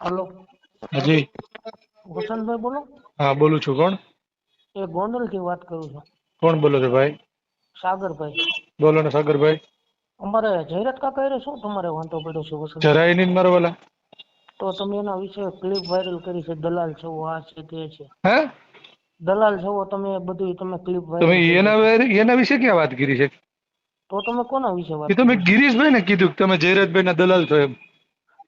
Hello. હાજી. વસંતભાઈ બોલો. હા બોલું છું. કોણ? એ ગોંડલથી વાત કરું છું. કોણ બોલો છો ભાઈ? સાગરભાઈ. બોલો ને સાગરભાઈ. અમારે જયરત કાકા એ શું તમારે વાંધો પડ્યો છે વસંત જરાય નહીં મારો વાલા. તો તમે એના વિશે ક્લિપ વાયરલ કરી છે દલાલ છો આ છે તે છે. હે? દલાલ છો તમે બધું તમે ક્લિપ તમે એના એના વિશે ક્યાં વાત કરી છે? તો તમે કોના વિશે વાત તમે ગિરીશભાઈ ને કીધું કે તમે જયરતભાઈ ના દલાલ છો એમ.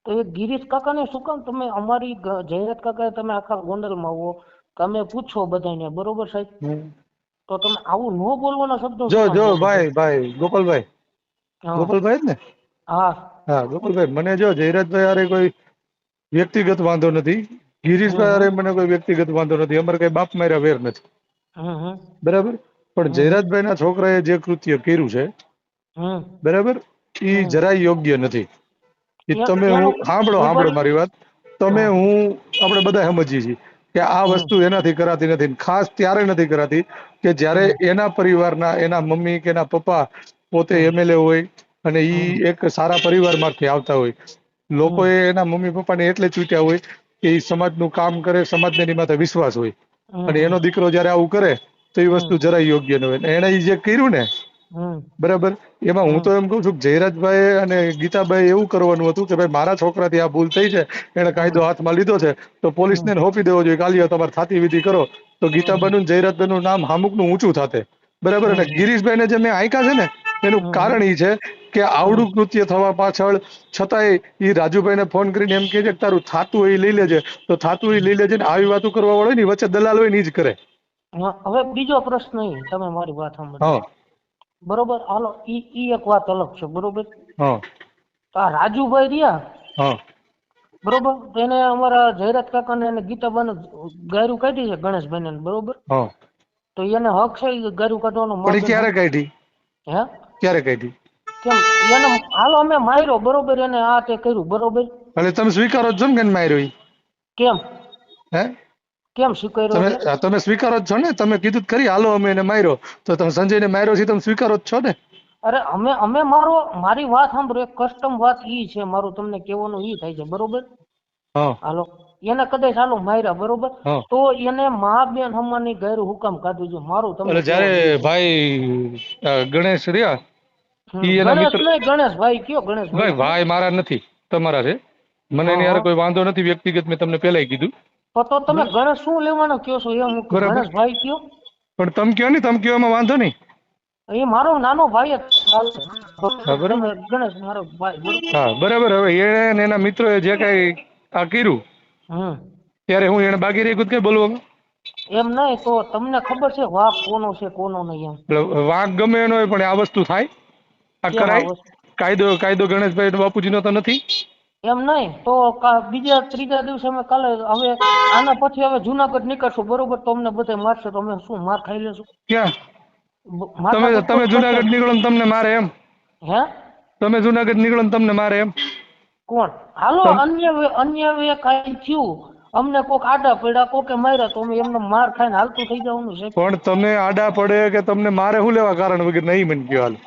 તો એ ગિરીશ કાકાને શું કામ તમે અમારી જયરાજ કાકા તમે આખા ગોંડલમાં હો તમે પૂછો બધાને બરોબર સાહેબ? તો તમે આવું ન બોલવાના શબ્દો જો જો ભાઈ ભાઈ ગોપાલભાઈ. ગોપાલભાઈ જ ને? હા. હા ગોપાલભાઈ મને જો જયરાજભાઈ અરે કોઈ વ્યક્તિગત વાંધો નથી. ગિરીશભાઈ અરે મને કોઈ વ્યક્તિગત વાંધો નથી. અમારે કઈ બાપ માર્યા વેર નથી. બરાબર? પણ જયરાજભાઈ ના છોકરાએ જે કૃત્ય કર્યું છે બરાબર? એ જરાય યોગ્ય નથી. તમે હું સાંભળો સાંભળો મારી વાત. તમે હું. આપણે બધા સમજીએ છીએ કે આ વસ્તુ એનાથી કરાતી નથી ખાસ ત્યારે નથી કરાતી કે જ્યારે એના પરિવારના એના મમ્મી કે એના પપ્પા પોતે એમએલએ હોય અને ઈ એક સારા પરિવારમાંથી આવતા હોય. લોકોએ એના મમ્મી પપ્પાને એટલે ચૂંટ્યા હોય કે એ સમાજનું કામ કરે સમાજને એની માથે વિશ્વાસ હોય. અને એનો દીકરો જ્યારે આવું કરે તો એ વસ્તુ જરાય યોગ્ય ન હોય. એને એ જે કર્યું ને બરાબર? એમાં હું તો એમ કહું છું કે જયરાજભાઈ અને ગીતાભાઈ એવું કરવાનું હતું કે ભાઈ મારા છોકરાથી આ ભૂલ થઈ છે એને કાયદો હાથમાં લીધો છે તો પોલીસને હોપી દેવો જોઈએ કાલિયા તમારે થાતી વિધિ કરો. તો ગીતાબાઈ નું જયરાજભાઈ નું નામ હામુકનું ઊંચું થાતે. બરાબર? અને ગિરીશભાઈને જે મેં આંક્યા છે ને એનું કારણ એ છે કે આવડું કૃત્ય થવા પાછળ છતાંય ઈ રાજુભાઈને ફોન કરીને એમ કહે છે કે તારું થાતું એ લઈ લેજે. તો થાતું એ લઈ લેજે ને આવી વાતો કરવા વાળો ને વચ્ચે દલાલ હોય ને જ કરે. હવે બીજો પ્રશ્ન તમે મારી વાત સાંભળો. બરોબર? હાલો ઈ ઈ એક વાત અલગ છે બરોબર? હા. તો આ રાજુભાઈ રહ્યા? હા. બરોબર? એને અમારા જયરાજ કાકાને અને ગીતાબાને ગાયરું કાઢી છે ગણેશભાઈને બરોબર? હા. તો એને હક છે ગાયરું કાઢવાનો પણ ક્યારે કાઢી? હે? ક્યારે કાઢી? કેમ? એને હાલો અમે માર્યો બરોબર? એને આ તે કર્યું બરોબર? એટલે તમે સ્વીકારો છો ને કે માર્યો કેમ? હે? કેમ સ્વીકાર્યો તમે તમે સ્વીકારો જ છો ને? તમે કીધું કરી ખરી હાલો અમે એને માર્યો. તો તમે સંજયને માર્યો છે તમે સ્વીકારો જ છો ને? અરે અમે અમે મારો મારી વાત સાંભળો એક કસ્ટમ વાત ઈ છે મારું તમને કહેવાનું ઈ થાય છે બરોબર? હાલો. એને કદાચ હાલો માર્યા બરોબર? તો એને મા બેન હમાની ગેરું હુકામ કાઢવું જોઈએ મારું તમને જયારે ભાઈ ગણેશ રહ્યા હમ, ઈ એના ગણેશ મિત્ર ગણેશભાઈ કયો ભાઈ? ભાઈ મારા નથી તમારા છે. મને એની હારે કોઈ વાંધો નથી વ્યક્તિગત મેં તમને પહેલાય કીધું. તો તમે ગણેશ શું લેવાનો કયો છો? એમ હું. ગણેશભાઈ કયો પણ તમે કયો ને તમે કયો એમાં વાંધો નહીં. એ મારો નાનો ભાઈ જ બરાબર. ગણેશ મારો ભાઈ. હા બરાબર. હવે એને એના મિત્રોએ જે કાંઈ આ કર્યું હમ. ત્યારે હું એને બાકી રહી કઈ બોલવામાં એમ નહીં તો તમને ખબર છે વાઘ કોનો છે કોનો નહીં એમ. વાઘ ગમે એનો પણ આ વસ્તુ થાય. આ કરાય? કાયદો કાયદો ગણેશભાઈ બાપુજીનો તો નથી. એમ નહીં તો બીજા ત્રીજા દિવસે અમે કાલે હવે આના પછી હવે જુનાગઢ નીકળશું બરોબર? તો અમને બધે મારશે તો અમે શું માર ખાઈ લેશું? ક્યાં? તમે તમે જુનાગઢ નીકળો ને તમને મારે એમ. હે? તમે જુનાગઢ નીકળો ને તમને મારે એમ. કોણ? હાલો અન્ય અન્ય વે કાંઈ થયું? અમને કોક આડા પડ્યા કોકે માર્યા તો અમે એમને માર ખાઈને હાલતું થઈ જવાનું છે. પણ તમે આડા પડે કે તમને મારે શું લેવા કારણ વગર? નહીં મને કયો હાલ.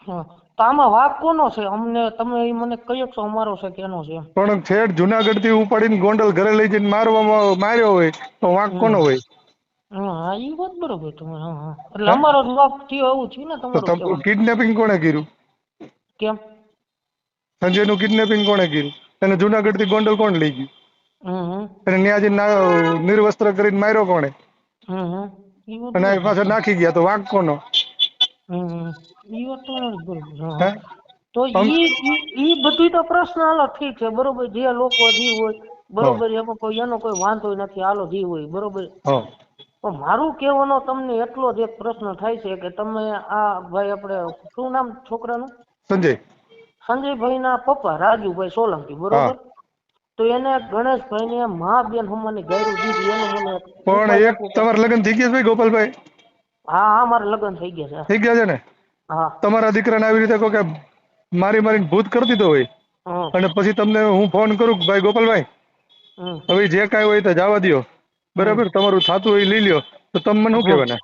હં. તો આમાં વાક કોનો છે? અમને તમે મને કહ્યો છો અમારો છે કેનો છે? પણ છેડ જુનાગઢથી ઉપાડીને ગોંડલ ઘરે લઈ જઈને મારવામાં માર્યો હોય તો વાંક કોનો હોય? હા ઈ વાત બરોબર તમે હા હા. એટલે અમારો જ વાક થયો એવું થયું ને તો કિડનેપિંગ કોણે કર્યું? કેમ? સંજયનું કિડનેપિંગ કોણે કર્યું? એને જુનાગઢથી ગોંડલ કોણ લઈ ગયું? અને ન્યાજી નિર્વસ્ત્ર કરીને માર્યો કોણે? અને આ પાછળ નાખી ગયા તો વાંક કોનો? તો ઈ ઈ બધી તો પ્રશ્ન હાલો ઠીક છે. બરોબર જે લોકો જે હોય બરોબર એમાં કોઈ એનો કોઈ વાંધો નથી હાલો જે હોય બરોબર. પણ મારું કહેવાનો તમને એટલો જ એક પ્રશ્ન થાય છે કે તમે આ ભાઈ આપણે શું નામ છોકરાનું? સંજય. સંજયભાઈના પપ્પા રાજુભાઈ સોલંકી બરોબર? તો એને ગણેશભાઈને મા બેન હમાની ગાયરું દીધી એનું મને પણ એક તમારા લગ્ન થઈ ગયા છે ભાઈ ગોપાલભાઈ? હા હા મારા લગ્ન થઈ ગયા છે. થઈ ગયા છે ને? હા. તમારા દીકરાને આવી રીતે કહો કે મારી મારીને ભૂત કરી દીધો હોય અને પછી તમને હું ફોન કરું કે ભાઈ ગોપાલભાઈ હવે જે કાંઈ હોય તો જવા દયો. બરાબર? તમારું થાતું હોય એ લઈ લ્યો. તો તમને મને શું કહેવાના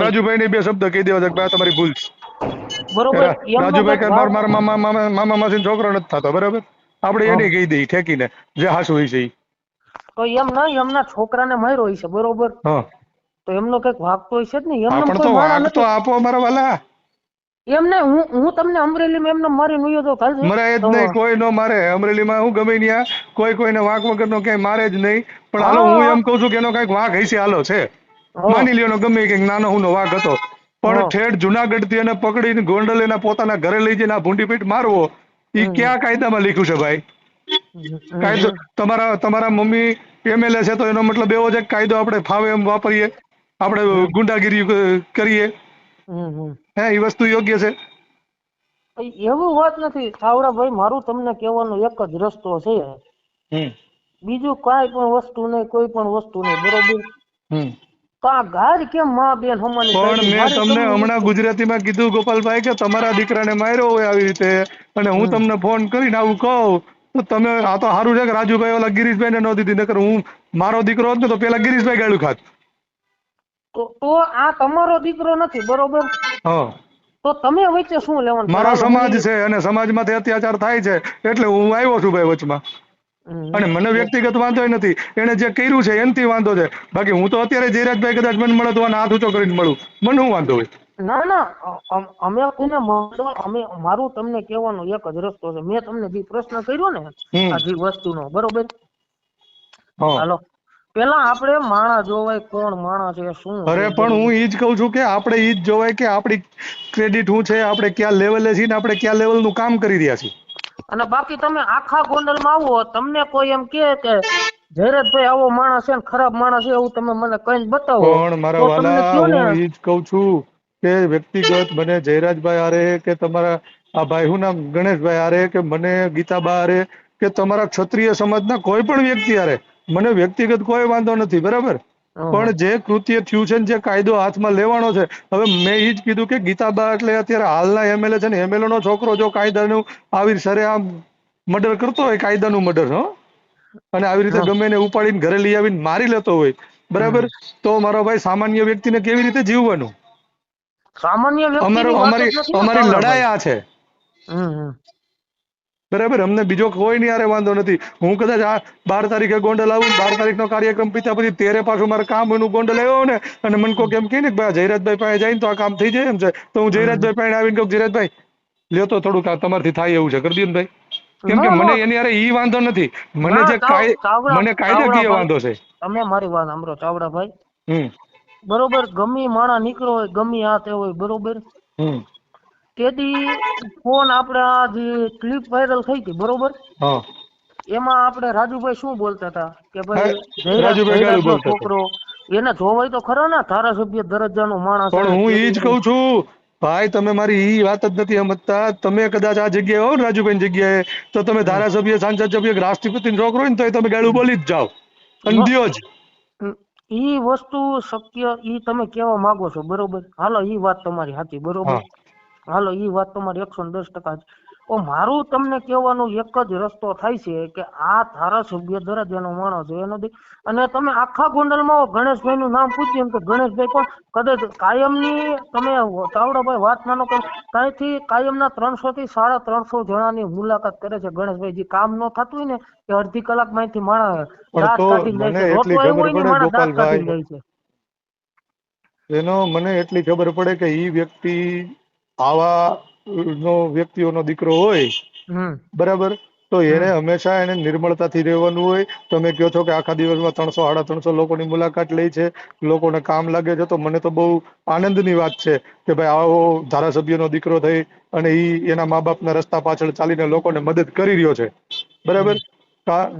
રાજુભાઈ ને બે શબ્દ કહી દેવા છે ભાઈ તમારી ભૂલ છે. બરોબર. રાજુભાઈ મારા મામા માસી છોકરો નથી થતો બરાબર? આપણે એને કહી દઈએ ઠેકીને જે હાસુ હોય છે તો એમ નહીં એમના છોકરાને માર્યો હશે બરોબર? તો એમનો કંઈક વાગતો હોય છે ને એમને કોઈ તો મારા તો આપો અમારા વાલા. એમને હું હું તમને અમરેલીમાં એમને મારી નુયો તો કાલ મરે જ નહીં કોઈ નો મારે. અમરેલીમાં હું ગમે ત્યાં કોઈ કોઈને વાંક વગરનો ક્યાંય મારે જ નહીં. પણ હાલો હું. એમ કહું છું કે એનો કંઈક વાંક હશે હાલો છે. હા. માની લ્યો ગમે કંઈક નાનો હુનો વાંક હતો. પણ હા. ઠેઠ જુનાગઢથી એને પકડીને ગોંડલ એના પોતાના ઘરે લઈ જઈને આ ભૂંડી પીઠ મારવો ઈ ક્યાં કાયદામાં લખ્યું છે ભાઈ? કાયદો તમારા તમારા મમ્મી એમએલએ છે તો એનો મતલબ એવો છે કે કાયદો આપણે ફાવે એમ વાપરીએ આપણે ગુંડાગીરી કરીએ. હમ, હમ. હે એ વસ્તુ યોગ્ય છે? એવું વાત નથી. સાવરાભાઈ મારું તમને કહેવાનો એક જ રસ્તો છે. હમ. બીજું કાંઈ પણ વસ્તુ નહીં કોઈ પણ વસ્તુ નહીં. બરોબર? તો આ ગાર કેમ માં બેન હમાની પણ મેં તમને તમને હમણાં ગુજરાતીમાં કીધું ગોપાલભાઈ કે તમારા દીકરાને માર્યો હોય આવી રીતે. અને હું તમને ફોન કરીને આવું કહું તો તમે આ તો સારું છે કે રાજુભાઈ ઓલા ગિરીશભાઈને ન દીધી નકર હું મારો દીકરો હોત ને તો પેલા ગિરીશભાઈ ગાળું ખાત. તો તો આ તમારો દીકરો નથી બરોબર? હા. તો તમે વચ્ચે શું લેવાનું? મારો સમાજ છે અને સમાજમાંથી અત્યાચાર થાય છે એટલે હું આવ્યો છું ભાઈ વચમાં. અને મને વ્યક્તિગત વાંધો નથી. એને જે કર્યું છે એનથી વાંધો છે. બાકી હું તો અત્યારે જયરાજભાઈ કદાચ મને મળે તો આને હાથ ઊંચો કરીને મળું. મને શું વાંધો હોય? ના ના. અમે કોને મળો અમે મારું તમને કહેવાનો એક જ રસ્તો છે. મેં તમને જે પ્રશ્ન કર્યો ને. આ જે વસ્તુનો બરોબર? હા. હાલો. પેલા આપણે માણસ જોવાય કોણ માણસ છે શું અરે પણ હું ઈ જ કહું છું કે આપણે ઈ જ જોવાય કે આપણી ક્રેડિટ શું છે આપણે ક્યાં લેવલે છીએ ને આપણે ક્યાં લેવલનું કામ કરી રહ્યા છીએ. અને બાકી તમે આખા ગોંડલમાં આવો તમને કોઈ એમ કે કે જયરાજભાઈ આવો માણસ છે ને ખરાબ માણસ છે એવું તમે મને કઈ બતાવો પણ મારા વાલા હું ઈ જ કહું છું કે વ્યક્તિગત મને જયરાજભાઈ આરે કે તમારા આ ભાઈ હું નામ ગણેશભાઈ આરે કે મને ગીતાબા આરે કે તમારા ક્ષત્રિય સમાજના કોઈ પણ વ્યક્તિ આરે મને વ્યક્તિગત કોઈ વાંધો નથી બરાબર. પણ જે કૃત્ય થયું છે ને જે કાયદો હાથમાં લેવાનો છે હવે મેં એ જ કીધું કે ગીતાબા એટલે અત્યારે હાલના એમએલએ છે ને એમએલએ નો છોકરો જો કાયદાનું આવી સરેઆમ મર્ડર કરતો હોય કાયદાનું મર્ડર હો. અને આવી રીતે ગમે એને ઉપાડીને ઘરે લઈ આવીને મારી લેતો હોય બરાબર? તો મારો ભાઈ સામાન્ય વ્યક્તિને કેવી રીતે જીવવાનું? સામાન્ય અમારો અમારી. લડાઈ આ છે. બરાબર અમને બીજો કોઈ ની હારે વાંધો નથી. હું કદાચ આ બાર તારીખે ગોંડલ આવું બાર તારીખનો કાર્યક્રમ પીતા પછી તેરે પાછું મારે કામ એનું ગોંડલ આવ્યો ને અને મને કોઈ એમ કહે ને ભાઈ જયરાજભાઈ પાસે જઈને તો આ કામ થઈ જાય એમ છે. તો હું જયરાજભાઈ પાસે આવીને કહું જયરાજભાઈ લ્યો તો થોડુંક આ તમારથી થાય એવું છે. કરી દો ને ભાઈ. કેમ કે મને એની હારે ઈ વાંધો નથી. મને જે ચાવડા- મને કાયદાકીય ચાવડા વાંધો છે. તમે મારી વાત સાંભળો ચાવડાભાઈ હમ. બરોબર ગમી માણા નીકળો હોય ગમી આ તે હોય બરોબર? તેથી ફોન આપણે જે ક્લિપ વાયરલ થઈ હતી બરોબર? એમાં આપણે રાજુભાઈ શું બોલતા હતા? કે ભાઈ રાજુભાઈ. છોકરો એને જોવાય તો ખરો ને ધારાસભ્ય દરજ્જાનો માણસ પણ હું એ જ કહું છું ભાઈ તમે મારી ઈ વાત જ નથી સમજતા. તમે કદાચ આ જગ્યાએ હો ને રાજુભાઈ જગ્યાએ તો તમે ધારાસભ્ય સાંસદ સભ્ય રાષ્ટ્રપતિ છોકરો ને તો તમે ગાળું બોલી જ જાઓ. અને જ. ઈ વસ્તુ શક્ય ઈ તમે કેવા માંગો છો બરોબર? હાલો ઈ વાત તમારી સાચી બરોબર. હાલો એ વાત તમારી એકસો દસ ટકા છે. તો મારું તમને કહેવાનો એક જ રસ્તો થાય છે કે આ ધારાસભ્ય દરજ્જાનો માણસ છે એનો દી- અને તમે આખા ગોંડલમાં ગણેશભાઈ નું નામ પૂછ્યું તો ગણેશભાઈ પણ કદાચ કાયમની તમે ચાવડાભાઈ વાત માનો કે કાંઈથી કાયમના ત્રણસો થી સાડા ત્રણસો જણાની મુલાકાત કરે છે ગણેશભાઈ. જે કામ ન થતું હોય ને એ અડધી કલાકમાં માંથી માણસ દાંત કાઢી જાય છે. રોટલો એવો હોય ને માણસ દાંત કાઢી જાય છે. એનો મને એટલી ખબર પડે કે એ વ્યક્તિ આવા નો વ્યક્તિઓનો દીકરો હોય બરાબર? તો એને હંમેશા એને નિર્મળતાથી રહેવાનું હોય. તમે કહો છો કે આખા દિવસમાં ત્રણસો સાડા ત્રણસો લોકોની મુલાકાત લે છે લોકોને કામ લાગે છે તો મને તો બહુ આનંદની વાત છે કે ભાઈ આવો ધારાસભ્યનો દીકરો થઈ અને એ એના મા બાપના રસ્તા પાછળ ચાલીને લોકોને મદદ કરી રહ્યો છે. બરાબર?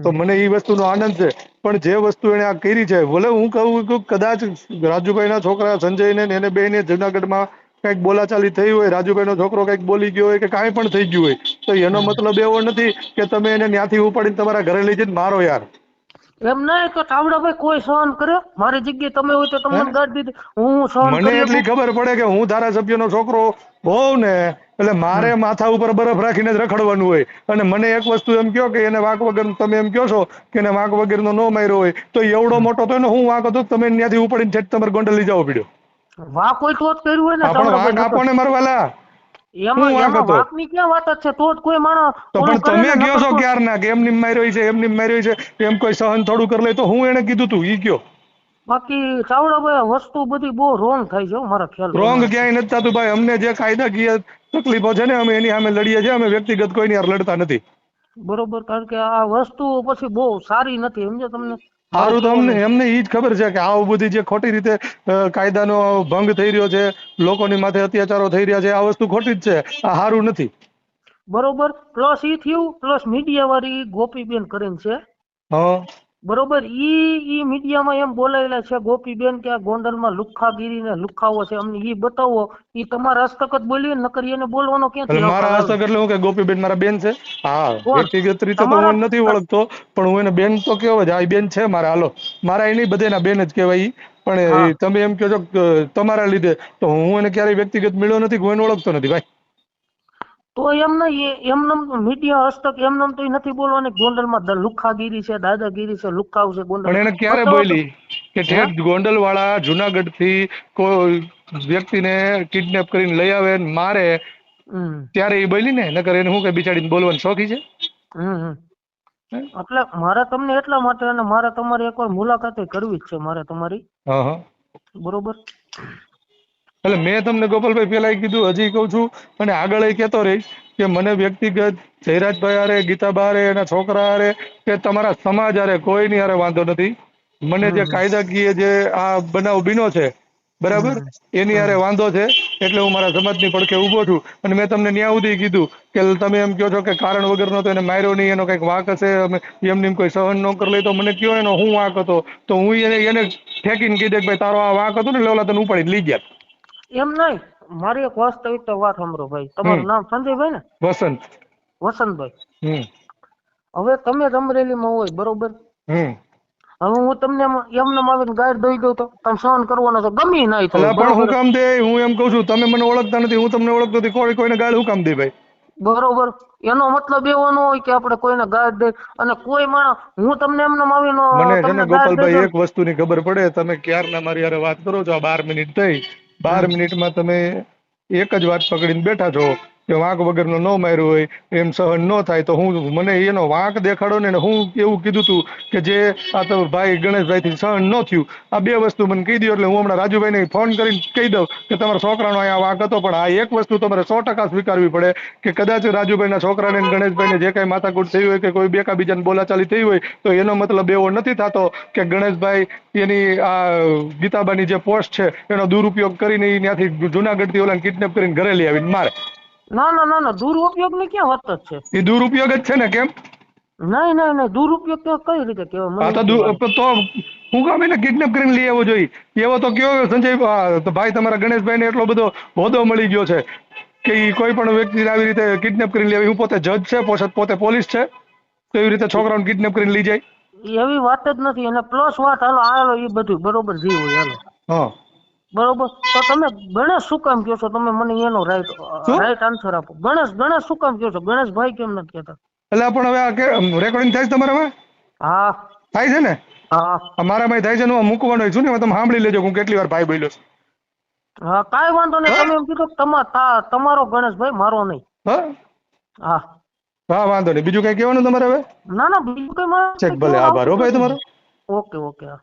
તો મને એ વસ્તુનો આનંદ છે. પણ જે વસ્તુ એને આ કરી છે ભલે હું કહું કે કદાચ રાજુભાઈના છોકરા સંજયને ને એને બેને જુનાગઢમાં કંઈક બોલાચાલી થઈ હોય રાજુભાઈનો છોકરો કંઈક બોલી ગયો હોય કે કાંઈ પણ થઈ ગયું હોય તો એનો મતલબ એવો નથી કે તમે એને ત્યાંથી ઉપાડીને તમારા ઘરે લઈ જઈને મારો યાર. એમ નહીં કે ભાઈ કોઈ સહન કર્યો મારી જગ્યાએ તમે હોય તો તમને ગાડી દીધી હું સહન મને એટલી ખબર પડે કે હું ધારાસભ્યનો છોકરો હોઉં ને એટલે મારે માથા ઉપર બરફ રાખીને જ રખડવાનું હોય. અને મને એક વસ્તુ એમ કહો કે એને વાંક વગર તમે એમ કહો છો કે એને વાંક વગરનો નો માર્યો હોય તો એવડો મોટો તો એને હું વાંક હતો તમે ત્યાંથી ઉપાડીને ઠેઠ તમારે ગોંડલ લઈ જવો પડ્યો. વાક હોય તો જ કર્યું હોય ને વાંક ચાવડાભાઈ આપો એમાં એમાં વાકની ક્યાં વાત જ છે? તો જ કોઈ માણસ તો પણ તમે કહો છો ક્યારના? કે એમની માર્યો છે એમની માર્યો છે? એમ કોઈ સહન થોડું કરી લે તો હું એને કીધું તું ઈ કયો? બાકી ચાવડાભાઈ વસ્તુ બધી બહુ રોંગ થાય છે મારા ખ્યાલ રોંગ ક્યાંય નથી થતું ભાઈ. અમને જે કાયદાકીય તકલીફો છે ને અમે એની સામે લડીએ છીએ અમે વ્યક્તિગત કોઈની હારે લડતા નથી. બરોબર કારણ કે આ વસ્તુ પછી બહુ સારી નથી. સમજો તમને સારું તો અમને એમને એ જ ખબર છે કે આવું બધી જે ખોટી રીતે કાયદાનો ભંગ થઈ રહ્યો છે લોકોની માથે અત્યાચારો થઈ રહ્યા છે આ વસ્તુ ખોટી જ છે. આ સારું નથી. બરોબર. પ્લસ ઈ થયું પ્લસ મીડિયા વાળી ગોપીબેન કરીને છે. હા. બરોબર? ઈ ઈ મીડિયામાં એમ બોલાયેલા છે ગોપીબેન કે આ ગોંડલમાં લુખાગીરી ને લુખાવો છે અમને ઈ બતાવો ઈ તમારા હસ્તકત બોલીએ નકર એને બોલવાનો ક્યાંથી મારા હસ્તક એટલે હું કે ગોપીબેન મારા બેન છે. હા? વ્યક્તિગત રીતે તો હું નથી ઓળખતો પણ હું એને બેન તો કેવો જ આ બેન છે મારા હાલો. મારા એની બધેના બેન જ કહેવાય પણ તમે એમ કહો છો તમારા લીધે. તો હું એને ક્યારેય વ્યક્તિગત મળ્યો નથી હું એને ઓળખતો નથી ભાઈ. તો એમ નહીં એમનેમ મીડિયા હસ્તક એમને તો નથી બોલવાની ગોંડલમાં લુખાગીરી છે દાદાગીરી છે લુખાવ છે ગોંડલ. પણ એને ક્યારે બોલી કે જે ગોંડલ વાળા જુનાગઢથી કોઈ વ્યક્તિને કિડનેપ કરીને લઈ આવે ને મારે ત્યારે એ બોલી ને? નકર એને હું કે બિચારીને બોલવાની શોખી છે. એટલે મારે તમને એટલા માટે અને મારે તમારી એકવાર મુલાકાતે કરવી જ છે મારે તમારી. બરોબર? એટલે મેં તમને ગોપાલભાઈ પેલા કીધું હજી કહું છું અને આગળ કહેતો રહીશ કે મને વ્યક્તિગત જયરાજભાઈ હારે ગીતાબા હારે એના છોકરા હારે કે તમારા સમાજ હારે કોઈની હારે વાંધો નથી. મને જે કાયદાકીય જે આ બનાવ બીનો છે બરાબર? એની હારે વાંધો છે એટલે હું મારા સમાજની પડખે ઊભો છું. અને મેં તમને ન્યા સુધી કીધું કે તમે એમ કહો છો કે કારણ વગરનો તો એને માર્યો નહીં એનો કંઈક વાંક હશે અમે એમને એમ કોઈ સહન ન કરી લે તો મને કયો એનો હું વાંક હતો? તો હું એને એને ઠેકીને કીધે કે ભાઈ તારો આ વાંક હતો ને એટલે ઓલા તને ઉપાડી લઈ ગયા. એમ નહીં. મારી એક વાસ્તવિક વાત સાંભળો ભાઈ. તમારું નામ સંજયભાઈ ને? વસંત. વસંતભાઈ. હવે તમે જ અમરેલીમાં હોય બરોબર? હવે હું તમને એમ- એમને આવીને ગાઈડ દઈ દઉં તો તમે સહન કરવાનો છો. ગમે નહીં પણ હું કામ દે? હું એમ કહું છું તમે મને ઓળખતા નથી હું તમને ઓળખતો નથી. કોઈ કોઈને ગાળ હું કામ દે ભાઈ? બરોબર. એનો મતલબ એવો ન હોય કે આપણે કોઈને ગાઈડ દઈ અને કોઈ માણસ હું તમને એમને આવીને મને ગોપાલભાઈ એક વસ્તુની ખબર પડે. તમે ક્યારના મારી હારે વાત કરો છો? આ બાર મિનિટ થઈ. બાર મિનિટમાં તમે એક જ વાત પકડીને બેઠા છો. કે વાંક વગરનો ન માર્યો હોય, એમ સહન ન થાય, તો હું મને એનો વાંક દેખાડો ને હું એવું કીધું તું કે જે આ તો ભાઈ ગણેશભાઈથી સહન ન થયું. આ બે વસ્તુ મને કહી દો એટલે હું હમણાં રાજુભાઈને ફોન કરીને કહી દઉં કે તમારા છોકરાનો અહીંયા વાંક હતો, પણ આ એક વસ્તુ તમારે સો ટકા સ્વીકારવી પડે કે કદાચ રાજુભાઈના છોકરાને ગણેશભાઈને જે કાંઈ માથાકૂટ થઈ હોય કે કોઈ બેકા બીજાને બોલાચાલી થઈ હોય, તો એનો મતલબ એવો નથી થતો કે ગણેશભાઈ એની આ ગીતાબાની જે પોસ્ટ છે, એનો દુરુપયોગ કરીને ત્યાંથી જુનાગઢથી ઓલાને કિડનેપ કરીને ઘરે લઈ આવીને મારે. ના ના ના ના દુરુપયોગની ક્યાં વાત જ છે? એ દુરુપયોગ જ છે ને કેમ? નહીં નહીં નહીં દુરુપયોગ તો કઈ રીતે કહેવાય? તો તો હું કામ એને કિડનેપ કરીને લઈ આવવો જોઈએ એવો તો કયો સંજય ભાઈ તમારા ગણેશભાઈ ને એટલો બધો હોદો મળી ગયો છે કે ઈ કોઈ પણ વ્યક્તિને આવી રીતે કિડનેપ કરીને લઈ આવે. હું પોતે જજ છે પોતે પોતે પોલીસ છે. તો એવી રીતે છોકરાઓને કિડનેપ કરીને લઈ જાય? એવી વાત જ નથી. અને પ્લસ વાત હાલો હાલો એ બધું બરોબર જી હોય હાલો. હા. બરોબર? તો તમે ગણેશ શું કામ કહો છો? તમે મને એનો રાઈટ રાઈટ આન્સર આપો. ગણેશ ગણેશ શું કામ કહો છો? ગણેશભાઈ કેમ નથી કહેતા? એટલે પણ હવે આ રેકોર્ડિંગ થાય છે તમારામાં હા. થાય છે ને? હા. મારામાં થાય છે હું મૂકવાનો છું ને તમે સાંભળી લેજો હું કેટલી વાર ભાઈ બોલ્યો છું. હા કાંઈ વાંધો નહીં. તમે એમ કીધું તમારો તમારો ગણેશભાઈ મારો નહીં. હા? હા. વાંધો નહીં. બીજું કઈ કહેવાનું તમારે હવે? ના ના બીજું કઈ મારે ચેક ભલે. આભાર હો ભાઈ તમારો. ઓકે ઓકે હા.